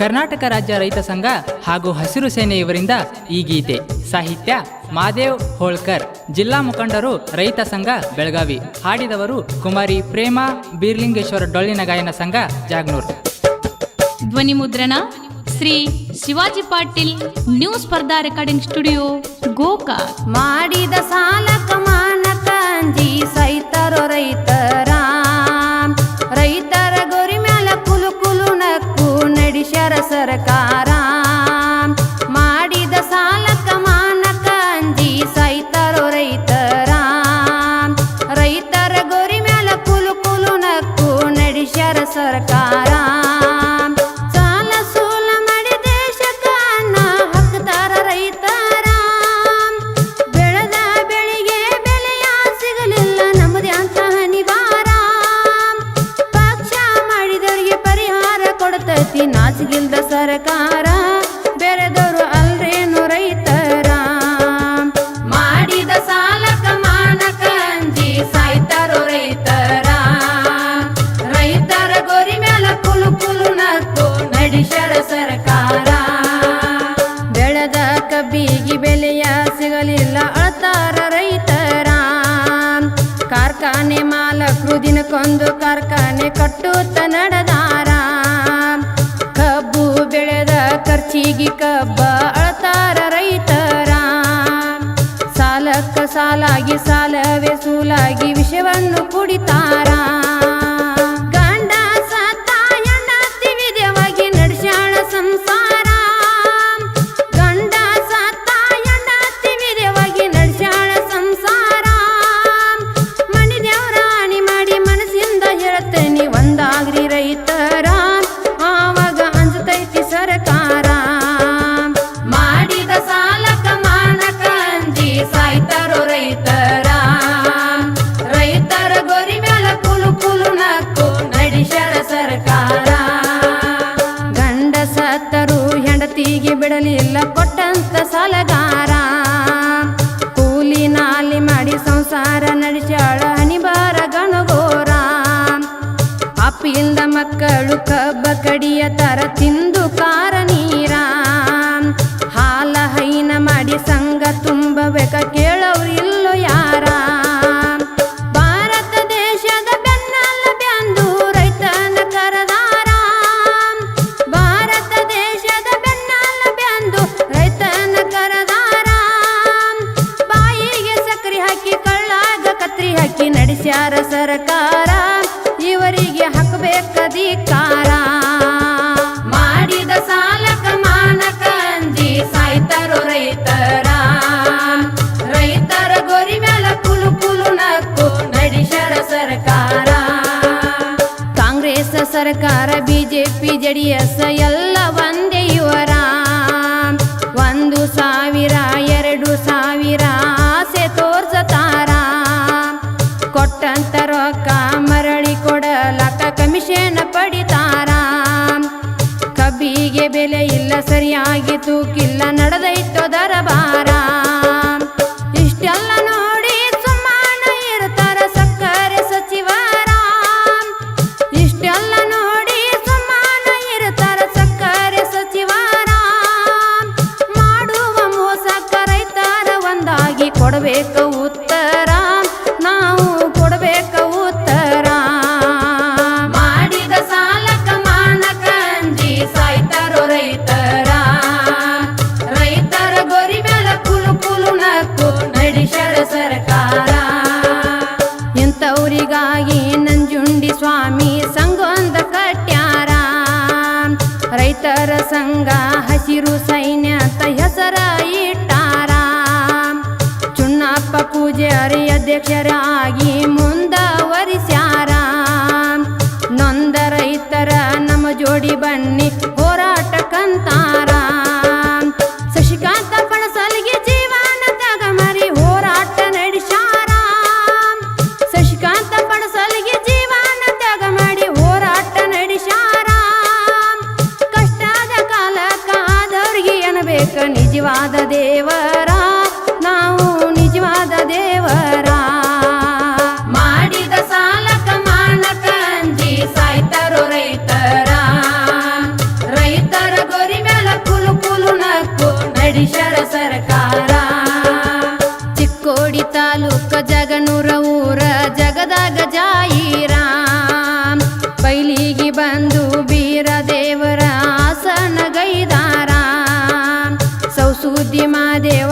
ಕರ್ನಾಟಕ ರಾಜ್ಯ ರೈತ ಸಂಘ ಹಾಗೂ ಹಸಿರು ಸೇನೆ ಇವರಿಂದ ಈ ಗೀತೆ. ಸಾಹಿತ್ಯ ಮಾದೇವ್ ಹೋಳ್ಕರ್. ಜಿಲ್ಲಾ ಮುಖಂಡರು ರೈತ ಸಂಘ ಬೆಳಗಾವಿ. ಹಾಡಿದವರು ಕುಮಾರಿ ಪ್ರೇಮ ಬೀರ್ಲಿಂಗೇಶ್ವರ ಡೊಳ್ಳಿನ ಗಾಯನ ಸಂಘ ಜಾಗ್ನೂರ್. ಧ್ವನಿ ಮುದ್ರಣ ಶ್ರೀ ಶಿವಾಜಿ ಪಾಟೀಲ್ ನ್ಯೂಸ್ ಸ್ಪರ್ಧಾ ರೆಕಾರ್ಡಿಂಗ್ ಸ್ಟುಡಿಯೋ ಗೋಕಾಕ್. ಮಾಡಿದ ಸಾಲಕ சரக்கா ಕಾರ್ಖಾನೆ ಮಾಲಕರು ದಿನಕ್ಕೊಂದು ಕಾರ್ಖಾನೆ ಕಟ್ಟುತ್ತ ನಡೆದಾರ ಕಬ್ಬು ಬೆಳೆದ ಖರ್ಚಿಗೆ ಕಬ್ಬ ಅಳತಾರ ರೈತರ. ಸಾಲಕ್ಕ ಸಾಲಾಗಿ ಸಾಲವೇ ಸೂಲಾಗಿ ವಿಷವನ್ನು ಕುಡಿತಾರ. ಹೆಂಡತಿಗೆ ಬಿಡಲಿಲ್ಲ ಕೊಟ್ಟಂತ ಸಾಲಗಾರ. ಕೂಲಿ ನಾಲಿ ಮಾಡಿ ಸಂಸಾರ ನಡೆಸಾಳ ಹನಿಬಾರ ಗಣಗೋರ. ಅಪ್ಪಿಯಿಂದ ಮಕ್ಕಳು ಕಬ್ಬ ಕಡಿಯ ತರ ತಿಂದು ಸರ್ಕಾರ, ಇವರಿಗೆ ಹಾಕಬೇಕಧಿಕಾರ ಮಾಡಿದ ಸಾಲಕ ಮಾನಕ ಅಂಜಿ ಸಾಯ್ತಾರೋ ರೈತರ. ರೈತರ ಗೊರಿ ಮೇಲ ಕುಲು ಕುಲು ನಕ್ಕು ನಡೆಸ್ಯಾರ ಸರ್ಕಾರ. ಕಾಂಗ್ರೆಸ್ ಸರ್ಕಾರ, ಬಿಜೆಪಿ, ಜೆಡಿಎಸ್ ಎಲ್ಲ ಒಂದೇ ಇವರ. ಒಂದು ಸಾವಿರ ಸರಿಯಾಗಿ ತೂಕಿಲ್ಲ ನಡೆದೈತೋ ಇಂಥವ್ರಿಗಾಗಿ ನಂಜುಂಡಿ ಸ್ವಾಮಿ ಸಂಗೊಂದ ಕಟ್ಯಾರ. ರೈತರ ಸಂಘ ಹಸಿರು ಸೈನ್ಯ ಹೆಸರ ಇಟ್ಟಾರ. ಚುನ್ನಪ್ಪ ಪೂಜಾರಿ ಅಧ್ಯಕ್ಷರಾಗಿ ಮುಂದವರಿಸ್ಯಾರ ರಜಾಯಿ ರಾಮ್ ಬೈಲಿಗೆ ಬಂದು ಬೀರ ದೇವರ ಆಸನ ಆಸನಗೈದಾರಾಮ್. ಸೌಸೂದಿ ಮಾದೇವ